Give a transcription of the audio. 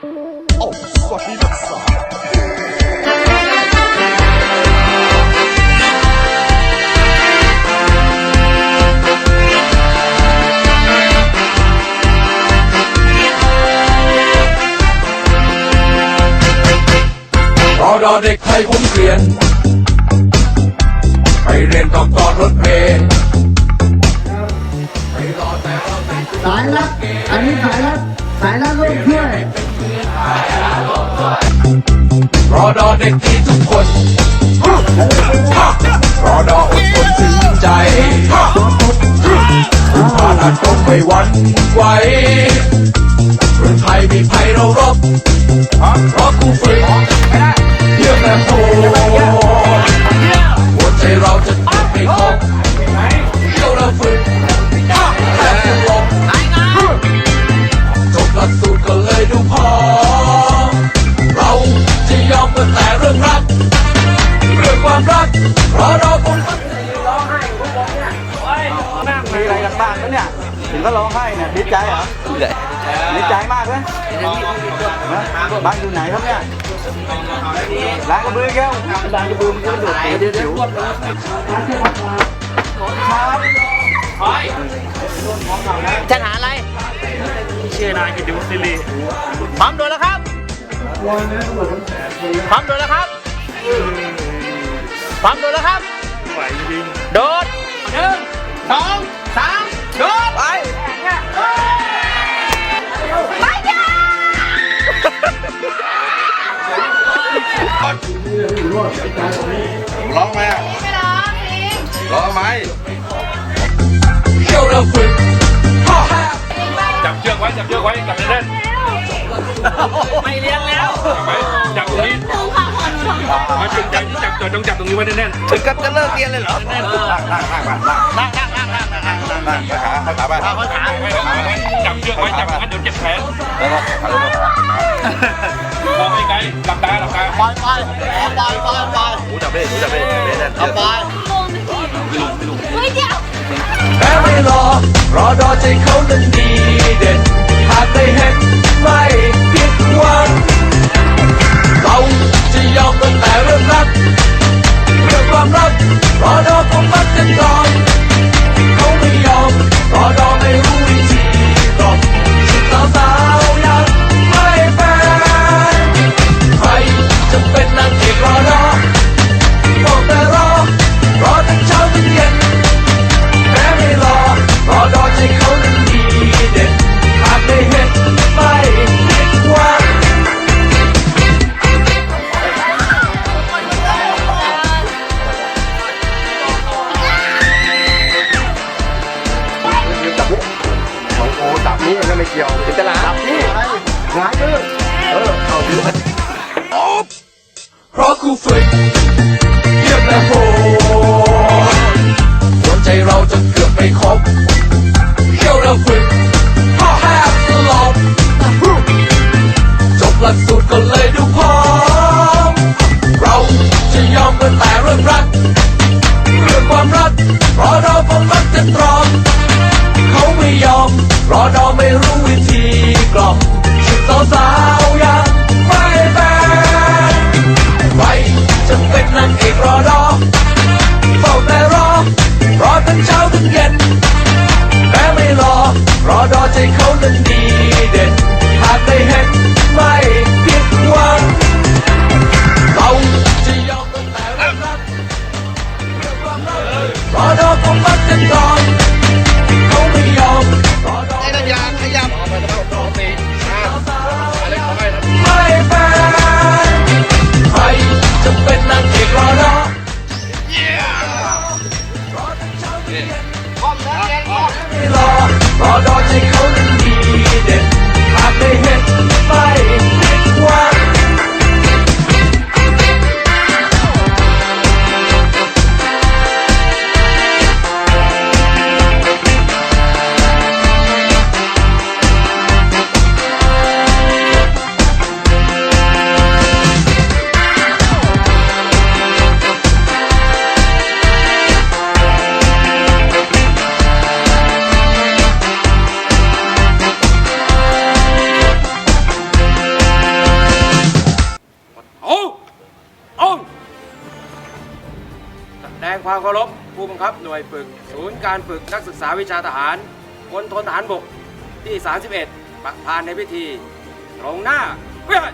โอ้สวัสดีนักศึกษารอเด็กไทยผมเกลียน ไปเรียนต้อต่อรถเมล์ เด็กดีทุกคนรอดออดทนถึงใจผ่านอาจต้องไม่หวันไหวเรื่องไทยมีภัยเรารบรบกูฝึกเยี่ยมแต่โห บ้างแล้วเนี่ย ถึงก็ร้องไห้เนี่ยดีใจเหรอดีใจมากเลยบ้านอยู่ไหนครับเนี่ยร้านกระเบือแก้วร้านกระเบือมันก็โดดเดี๋ยวเดี๋ยวครับจะหาอะไร ชื่อนายกิติวุฒิสิริพร้อมโดนแล้วครับพร้อมโดนแล้วครับพร้อมโดนแล้วครับไหวจริงโดดหนึ่งสองสาม โดดไปร้องไหมอะร้องไหมเที่ยวเราฝึกจับเชือกไว้ จับเชือกไว้จับแน่นไม่เลี้ยงแล้ว มาจุงใจจับจต้องจับตรงนี้ไว้แน่นถึงกับจะเลิกเรียนเลยเหรอนั่งนั่งนั่งนั่งนั่งนั่งนั่งนั่งนั่งนั่งนั่งนั่งขาขาไปเอาขาๆไว้ไว้จับเชือกไว้จับงั้นเดี๋ยวเจ็บแขนแล้วก็ขาลงมามองไกลๆหลับตาหลับตาปล่อยปล่อยปล่อยปล่อยปล่อยหูจับได้หูจับได้ไม่แน่นเอาปล่อยเฮ้ยเดี๋ยวแม้ไม่รอรอดอใจเขานั้นดีเด่นหากได้เห็นไม่ ออเอาดูเพราะกูฝึกเยี่ยมและโหดหัวใจเราจะเกือบไม่ครบเที่ยวและฝึก ความเคารพผู้บังคับหน่วยฝึก ศูนย์การฝึกนักศึกษาวิชาทหารพลทนทหารบกที่ 31 ประธานในพิธี ตรงหน้าเพื่อน